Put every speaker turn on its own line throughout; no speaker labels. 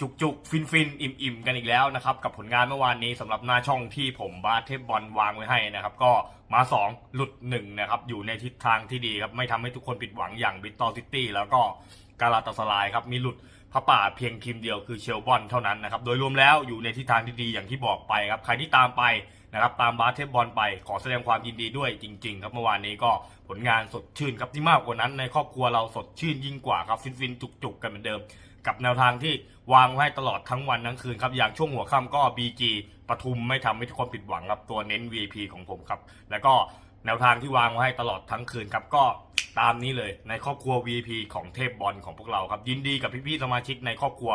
จุกจุกฟินฟินอิ่มอิ่มกันอีกแล้วนะครับกับผลงานเมื่อวานนี้สำหรับหน้าช่องที่ผมบาสเทพบอลวางไว้ให้นะครับก็มา 2 หลุด1นะครับอยู่ในทิศทางที่ดีครับไม่ทำให้ทุกคนผิดหวังอย่างบิตตอซิตี้แล้วก็กาลาตาสลายครับมีหลุดพระป่าเพียงทีมเดียวคือเชลบอนเท่านั้นนะครับโดยรวมแล้วอยู่ในทิศทางที่ดีอย่างที่บอกไปครับใครที่ตามไปนะครับตามบาสเทบอลไปขอแสดงความยินดีด้วยจริง ๆ ครับเมื่อวานนี้ก็ผลงานสดชื่นครับที่มากกว่านั้นในครอบครัวเราสดชื่นยิ่งกว่าครับฟินฟินๆจุกๆกันเหมือนเดิม กับแนวทางที่ วางไว้ตลอดทั้งวันทั้งคืนครับ อย่างช่วงหัวค่ำก็ BG ปทุมไม่ทำให้ทุกคนผิดหวังครับ ตัวเน้น VIP ของผมครับ แล้วก็แนวทางที่วางไว้ตลอดทั้งคืนครับก็ตามนี้เลยในครอบครัว VIP ของเทพบอลของพวกเราครับ ยินดีกับพี่ๆสมาชิกในครอบครัว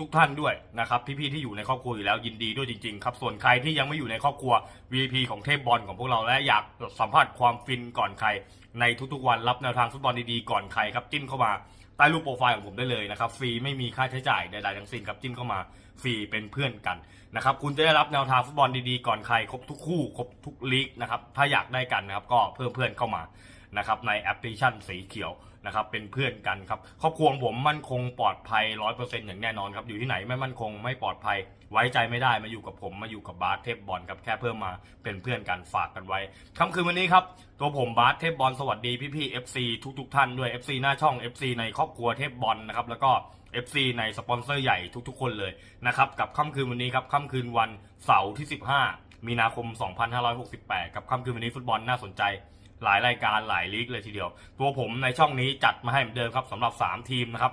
ทุกๆทท่านด้วยนะครับ พี่ๆที่อยู่ในครอบครัวอยู่แล้วยินดีด้วยจริงๆครับส่วนใครที่ยังไม่อยู่ในครอบครัว VIP ของเทพบอลของพวกเราและอยากสัมผัสความฟินก่อนใคร ในทุกๆวันรับแนวทางฟุตบอลดีๆก่อนใครครับจิ้มเข้ามา ต้รูปโปรไฟล์ของผมได้เลยนะครับฟรีไม่มีค่าใช้จ่ายใดๆทั้งสิ้นครับจิ้มเข้ามาฟรีเป็นเพื่อนกันนะครับคุณจะได้รับแนวทางฟุตบอลดีๆก่อนใครครบทุกคู่ครบทุกลีกนะครับถ้าอยากได้กันนะครับก็เพิ่มเพื่อนเข้ามา นะครับในแอปพลิเคชันสีเขียวนะครับเป็นเพื่อนกันครับครอบครัวของผมมั่นคงปลอดภัยร้อยเปอร์เซ็นต์อย่างแน่นอนครับอยู่ที่ไหนไม่มั่นคงไม่ปลอดภัย ไว้ใจไม่ได้มาอยู่กับผมมาอยู่กับบาสเทพบอลครับแค่เพิ่มมาเป็นเพื่อนกันฝากกันไว้ค่ำคืนวันนี้ครับตัวผมบาสเทพบอลสวัสดีพี่ๆ FC ทุกๆท่านด้วย FC หน้าช่อง FC ในครอบครัวเทพบอลนะครับแล้วก็ FC ในสปอนเซอร์ใหญ่ทุกๆ คนเลยนะครับกับค่ำคืนวันนี้ครับค่ำคืนวันเสาร์ที่ 15 มีนาคม 2568 กับค่ำคืนวันนี้ฟุตบอลน่าสนใจ หลายรายการหลายลีกเลยทีเดียว ตัวผมในช่องนี้จัดมาให้เหมือนเดิมครับสำหรับ 3 ทีมนะครับ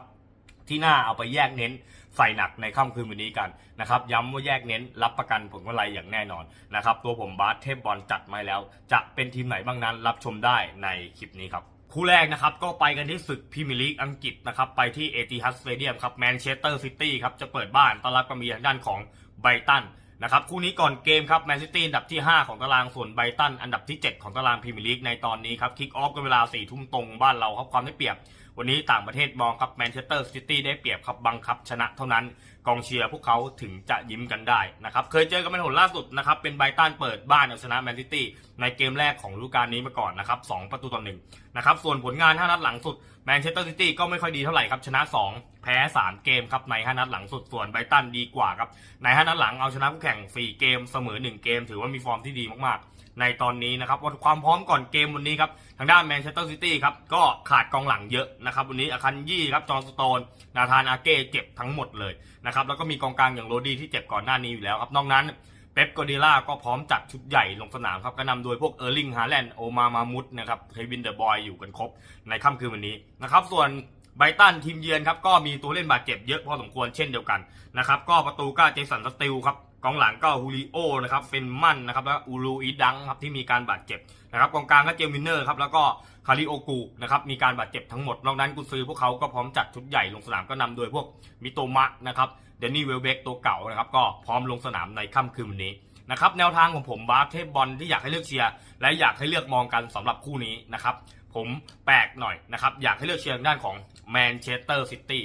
ที่น่าเอาไปแยกเน้นใส่หนักในค่ำคืนวันนี้กันนะครับย้ำว่าแยกเน้นรับประกันผลกำไรอย่างแน่นอนนะครับตัวผมบาสเทพบอลจัดมาแล้ว จะเป็นทีมไหนบ้างนั้น รับชมได้ในคลิปนี้ครับคู่แรกนะครับก็ไปกันที่ศึกพรีเมียร์ลีกอังกฤษนะครับไปที่เอติฮัดสเตเดียมครับแมนเชสเตอร์ซิตี้ครับจะเปิดบ้านต้อนรับกรมีทางด้านของไบรตัน นะครับคู่นี้ก่อนเกมครับแมนซิตี้อันดับที่ 5 ของตารางส่วนไบรตันอันดับที่ 7 ของตารางพรีเมียร์ลีกในตอนนี้ครับคิกออฟกันเวลา4ี่ทุ่มตรงบ้านเราครับความได้เปรียบ วันนี้ต่างประเทศมองครับแมนเชสเตอร์ซิตี้ได้เปรียบครับบังคับชนะเท่านั้นกองเชียร์พวกเขาถึงจะยิ้มกันได้นะครับเคยเจอกันเป็นหนล่าสุดนะครับเป็นไบตันเปิดบ้านเอาชนะแมนซิตี้ในเกมแรกของฤดูกาลนี้มาก่อนนะครับสองประตูต่อหนึ่งนะครับส่วนผลงาน 5 นัดหลังสุดแมนเชสเตอร์ซิตี้ก็ไม่ค่อยดีเท่าไหร่ครับชนะ 2 แพ้ 3 เกมครับใน 5 นัดหลังสุดส่วนไบตันดีกว่าครับใน 5 นัดหลังเอาชนะคู่แข่ง 4 เกมเสมอ 1 เกม ถือว่ามีฟอร์มที่ดีมากๆ ในตอนนี้นะครับว่าความพร้อมก่อนเกมวันนี้ครับทางด้านแมนเชสเตอร์ซิตี้ครับก็ขาดกองหลังเยอะนะครับวันนี้อาคันยี่ครับจอห์นสโตน นาธานอาเก้เจ็บทั้งหมดเลยนะครับแล้วก็มีกองกลางอย่างโรดี้ที่เจ็บก่อนหน้านี้อยู่แล้วครับนอกนั้นเป๊ปกอร์ดิล่าก็พร้อมจัดชุดใหญ่ลงสนามครับก็นำโดยพวกเออร์ลิงฮาแลนด์โอมามามุดนะครับเควินเดอะบอยอยู่กันครบในค่ำคืนวันนี้นะครับส่วนไบตันทีมเยือนครับก็มีตัวเล่นบาดเจ็บเยอะพอสมควรเช่นเดียวกันนะครับก็ประตูก็เจสันสติลครับ กองหลังก็ฮูริโอนะครับเฟนมันนะครับแล้วอูรูอีดังครับที่มีการบาดเจ็บนะครับกองกลางก็เจมินเนอร์ครับแล้วก็คาริโอกูนะครับมีการบาดเจ็บทั้งหมด นอกนั้นกุซือพวกเขาก็พร้อมจัดชุดใหญ่ลงสนามก็นำโดยพวกมิโตมะนะครับเดนนี่เวลเบกตัวเก่านะครับก็พร้อมลงสนามในค่ำคืนวันนี้นะครับแนวทางของผมบาสเทบอลที่อยากให้เลือกเชียร์และอยากให้เลือกมองกันสำหรับคู่นี้นะครับผมแปลกหน่อยนะครับอยากให้เลือกเชียร์ด้านของแมนเชสเตอร์ซิตี้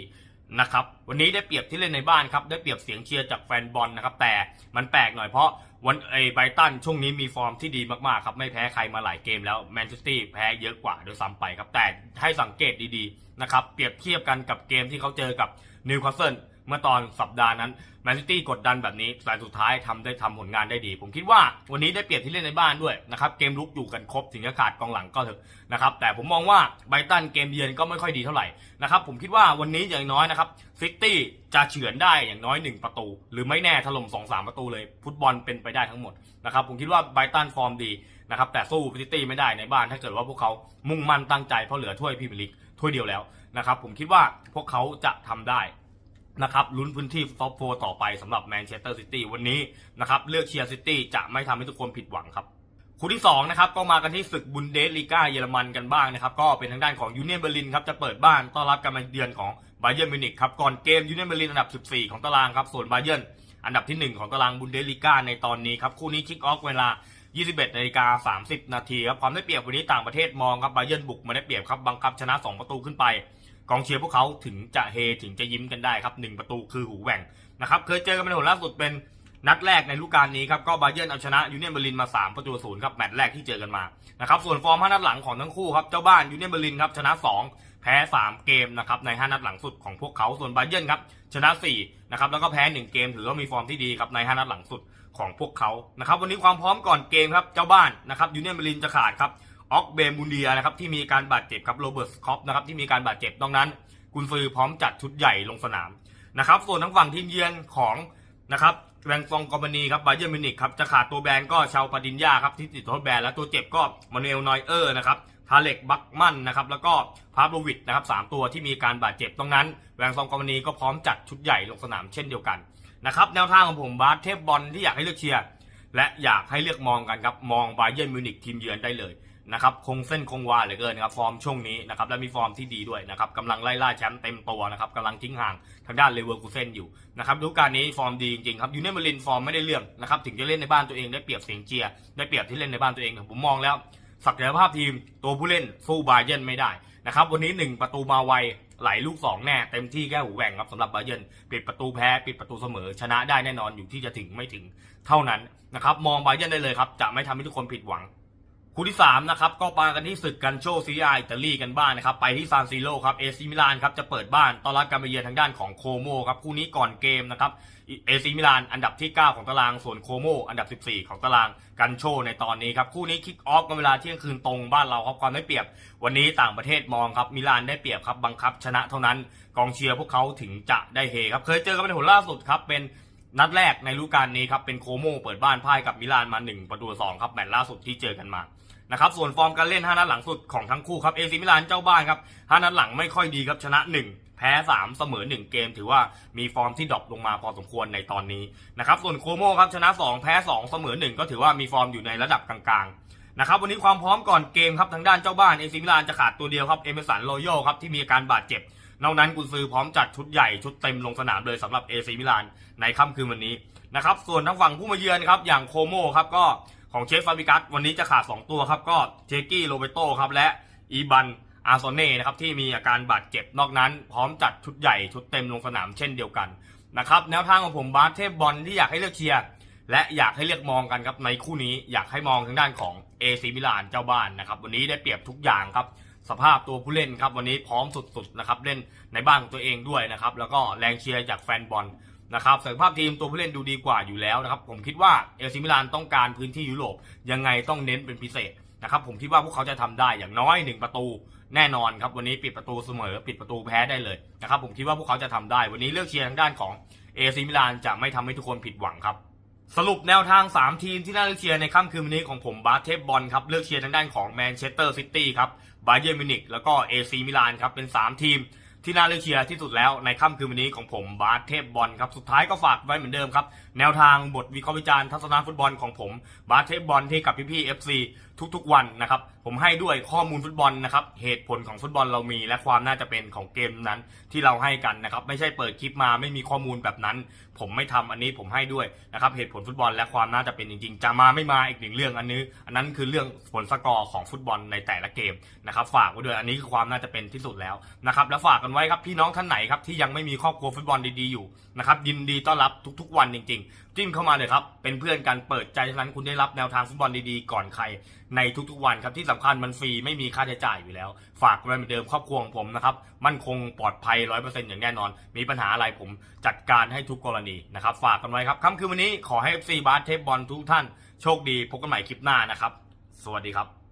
นะครับวันนี้ได้เปรียบที่เล่นในบ้านครับได้เปรียบเสียงเชียร์จากแฟนบอลนะครับแต่มันแปลกหน่อยเพราะวันไอไบรตันช่วงนี้มีฟอร์มที่ดีมากๆครับไม่แพ้ใครมาหลายเกมแล้วแมนเชสเตอร์แพ้เยอะกว่าโดยซ้ำไปครับแต่ให้สังเกตดีๆนะครับเปรียบเทียบกันกับเกมที่เขาเจอกับนิวคาสเซิล เมื่อตอนสัปดาห์นั้นแมนซิตี้กดดันแบบนี้แต่สุดท้ายทำได้ทำผลงานได้ดี ผมคิดว่าวันนี้ได้เปรียบที่เล่นในบ้านด้วยนะครับเกมลุกอยู่กันครบถึงจะขาดกองหลังก็เถอะนะครับแต่ผมมองว่าไบรตันเกมเยือนก็ไม่ค่อยดีเท่าไหร่นะครับผมคิดว่าวันนี้อย่างน้อยนะครับซิตี้จะเฉือนได้อย่างน้อย 1 ประตู หรือไม่แน่ถล่ม 2 3 ประตูเลย ฟุตบอลเป็นไปได้ทั้งหมดนะครับผมคิดว่าไบรตันฟอร์มดีนะครับแต่สู้ซิตี้ไม่ได้ในบ้านถ้าเกิดว่าพวกเขามุ่งมั่นตั้งใจเพราะเหลือถ้วยพรีเมียร์ลีกถ้วยเดียวแล้วนะครับผมคิดว่าพวกเขาจะทำได้ นะครับลุ้นพื้นที่ท็อปโฟต่อไปสำหรับแมนเชสเตอร์ซิตี้วันนี้นะครับเลือกเชียร์ซิตี้จะไม่ทำให้ทุกคนผิดหวังครับคู่ที่2นะครับก็มากันที่ศึกบุนเดสลีกาเยอรมันกันบ้างนะครับก็เป็นทางด้านของยูเนียนเบอร์ลินครับจะเปิดบ้านต้อนรับการมาเยือนของไบเยิร์มิวนิกครับก่อนเกมยูเนียนเบอร์ลินอันดับ 14 ของตารางครับส่วนไบเยิร์อันดับที่ 1 ของตารางบุนเดสลีกาในตอนนี้ครับคู่นี้คิกออฟเวลา 21นาฬิกา30 นาทีครับความได้เปรียบวันนี้ต่างประเทศมองครับไบเยิร์บุกมาได้เปรียบครับบังคับชนะ 2 ประตูขึ้นไป กองเชียร์พวกเขาถึงจะเฮถึงจะยิ้มกันได้ครับหนึ่งประตูคือหูแหว่งนะครับเคยเจอกันเป็นหนล่าสุดเป็นนัดแรกในฤดูกาลนี้ครับก็บาเยิร์นเอาชนะยูเนียนเบอร์ลินมา 3 ประตูศูนย์ครับแมตช์แรกที่เจอกันมานะครับส่วนฟอร์ม5นัดหลังของทั้งคู่ครับเจ้าบ้านยูเนียนเบอร์ลินครับชนะ 2 แพ้ 3 เกมนะครับใน 5 นัดหลังสุดของพวกเขาส่วนบาเยิร์นครับชนะ4นะครับแล้วก็แพ้ 1 เกมถือว่ามีฟอร์มที่ดีครับใน 5 นัดหลังสุดของพวกเขานะครับวันนี้ความพร้อมก่อนเกมครับเจ้าบ้านนะครับยูเนียนเบอร์ลินจะขาดครับ ออกเบมูเดียนะครับที่มีการบาดเจ็บครับโรเบิร์ตสคอปนะครับที่มีการบาดเจ็บดังนั้นกุนซือพร้อมจัดชุดใหญ่ลงสนามนะครับส่วนทางฝั่งทีมเยือนของนะครับแวงฟองกอมบานีครับบาเยอร์มินิกครับจะขาดตัวแบนก็ชาวปาดินยาครับที่ติดโทษแบนและตัวเจ็บก็มานูเอลนอยเออร์นะครับทาเล็กบักมันนะครับแล้วก็พาโบวิดนะครับสามตัวที่มีการบาดเจ็บตรงนั้นแวงฟองกอมบานีก็พร้อมจัดชุดใหญ่ลงสนามเช่นเดียวกันนะครับแนวทางของผมบาสเทพบอลที่อยากให้เลือกเชียร์และอยากให้เลือกมองกันครับมองบาเยอร์มิวนิกทีมเยือนได้เลย นะครับคงเส้นคงวาเหลือเกินนะครับฟอร์มช่วงนี้นะครับและมีฟอร์มที่ดีด้วยนะครับกำลังไล่ล่าแชมป์เต็มตัวนะครับกำลังทิ้งห่างทางด้านเลเวอร์คูเซนอยู่นะครับดูกาลนี้ฟอร์มดีจริงๆครับยูเนเมลินฟอร์มไม่ได้เรื่องนะครับถึงจะเล่นในบ้านตัวเองได้เปรียบเสียงเจียได้เปรียบที่เล่นในบ้านตัวเองผมมองแล้วศักยภาพทีมตัวผู้เล่นสู้บาเยร์นไม่ได้นะครับวันนี้หนึ่งประตูมาไวไหลลูกสองแน่เต็มที่แค่หูแหว่งครับสำหรับบาเยร์นปิดประตูแพ้ปิดประตูเสมอ ชนะได้แน่นอนอยู่ที่จะถึงไม่ถึงเท่านั้นนะครับมองบาเยนได้เลยครับจะไม่ทำให้ทุกคนผิดหวัง คู่ที่3นะครับก็มากันที่ศึกกันโชซีอาอิตาลีกันบ้างนะครับไปที่ซานซิโรครับเอซิมิลานครับจะเปิดบ้านต้อนรับการมาเยือนทางด้านของโคโมครับคู่นี้ก่อนเกมนะครับเอซิมิลานอันดับที่ 9 ของตารางส่วนโคโมอันดับ 14 ของตารางกันโชในตอนนี้ครับคู่นี้คิกออฟกันเวลาเที่ยงคืนตรงบ้านเราครับความได้เปรียบ วันนี้ต่างประเทศมองครับมิลานได้เปรียบครับบังคับชนะเท่านั้นกองเชียร์พวกเขาถึงจะได้เฮครับเคยเจอกันเป็นหนล่าสุดครับเป็นนัดแรกในฤดูกาลนี้ครับเป็นโคโมเปิดบ้านพ่ายกับมิลานมา1ประตูต่อ2ครับแมตช์ล่าสุดที่เจอกันมา นะครับส่วนฟอร์มการเล่น 5 นัดหลังสุดของทั้งคู่ครับเอซิมิลานเจ้าบ้านครับ 5 นัดหลังไม่ค่อยดีครับชนะ 1แพ้ 3 เสมอ 1 เกม ถือว่ามีฟอร์มที่ดรอปลงมาพอสมควรในตอนนี้นะครับส่วนโคโมครับชนะ 2 แพ้ 2 เสมอ 1 ก็ถือว่ามีฟอร์มอยู่ในระดับกลางๆนะครับวันนี้ความพร้อมก่อนเกมครับทางด้านเจ้าบ้านเอซิมิลานจะขาดตัวเดียวครับเอเมสันโรโยครับที่มีอาการบาดเจ็บนอกนั้นกุนซือพร้อมจัดชุดใหญ่ชุดเต็มลงสนามเลยสำหรับเอซีมิลานในค่ำคืนวันนี้นะครับส่วนทางฝั่งผู้มาเยือนครับอย่างโคโมครับก็ ของเชฟฟาบิกัสวันนี้จะขาด 2 ตัวครับ ก็เจกี้โรเบโตครับ และอีบันอาร์โซเน่นะครับที่มีอาการบาดเจ็บนอกนั้น พร้อมจัดชุดใหญ่ชุดเต็มลงสนามเช่นเดียวกันนะครับแนวทางของผมบาสเทพบอลที่อยากให้เลือกเชียร์และอยากให้เลือกมองกันครับในคู่นี้อยากให้มองทางด้านของเอซีมิลานเจ้าบ้านนะครับวันนี้ได้เปรียบทุกอย่างครับสภาพตัวผู้เล่นครับวันนี้พร้อมสุดๆนะครับเล่นในบ้านของตัวเองด้วยนะครับแล้วก็แรงเชียร์จากแฟนบอล นะครับศักยภาพทีมตัวผู้เล่นดูดีกว่าอยู่แล้วนะครับผมคิดว่าเอลซิมิลานต้องการพื้นที่ยุโรปยังไงต้องเน้นเป็นพิเศษนะครับผมคิดว่าพวกเขาจะทำได้อย่างน้อยหนึ่งประตูแน่นอนครับวันนี้ปิดประตูเสมอ ปิดประตูแพ้ได้เลยนะครับผมคิดว่าพวกเขาจะทำได้ วันนี้เลือกเชียร์ทางด้านของเอซิมิลานจะไม่ทำให้ทุกคนผิดหวังครับสรุปแนวทาง 3 ทีมที่น่าเลือกเชียร์ในค่ำคืนวันนี้ของผมบาสเทปบอลครับเลือกเชียร์ทางด้านของแมนเชสเตอร์ซิตี้ครับบาเยอร์มิวนิกแล้วก็เอซีมิลานครับเป็น 3 ทีม ที่น่าเลือกเชียร์ที่สุดแล้วในค่ำคืนวันนี้ของผมบาสเทพบอลครับ สุดท้ายก็ฝากไว้เหมือนเดิมครับ แนวทางบทวิเคราะห์วิจารณ์ทัศนฟุตบอลของผมบาสเทพบอลที่กับพี่ๆ FC ทุกๆ วันนะครับ ผมให้ด้วยข้อมูลฟุตบอลนะครับ เหตุผลของฟุตบอลเรามี และความน่าจะเป็นของเกมนั้นที่เราให้กันนะครับ ไม่ใช่เปิดคลิปมาไม่มีข้อมูลแบบนั้น ผมไม่ทำอันนี้ผมให้ด้วยนะครับ เหตุผลฟุตบอลและความน่าจะเป็นจริงๆ จะมาไม่มาอีกหนึ่งเรื่องอันนี้ อันนั้นคือเรื่องผลสกอร์ของฟุตบอลในแต่ละเกมนะครับ ฝากไว้ด้วยอันนี้คือความน่าจะเป็นที่สุดแล้วนะครับ แล้วฝากกันไว้ครับพี่น้องท่านไหนครับที่ยังไม่มีครอบครัวฟุตบอลดีๆอยู่นะครับยินดีต้อนรับทุก ๆ วันจริงจิ้มเข้ามาเลยครับ เป็นเพื่อนกันเปิดใจฉะนั้นคุณได้รับแนวทางฟุตบอลดีๆ ก่อนใครในทุกๆวันครับที่สำคัญมันฟรีไม่มีค่าใช้จ่ายอยู่แล้ว ฝากไว้เหมือนเดิมครอบครัวของผมนะครับมั่นคงปลอดภัยร้อยเปอร์เซ็นต์อย่างแน่นอน มีปัญหาอะไรผมจัดการให้ทุกกรณีนะครับฝากกันไว้ครับค่ำคืนวันนี้ขอให้ FC บาสเทปบอลทุกท่านโชคดีพบกันใหม่คลิปหน้านะครับ สวัสดีครับ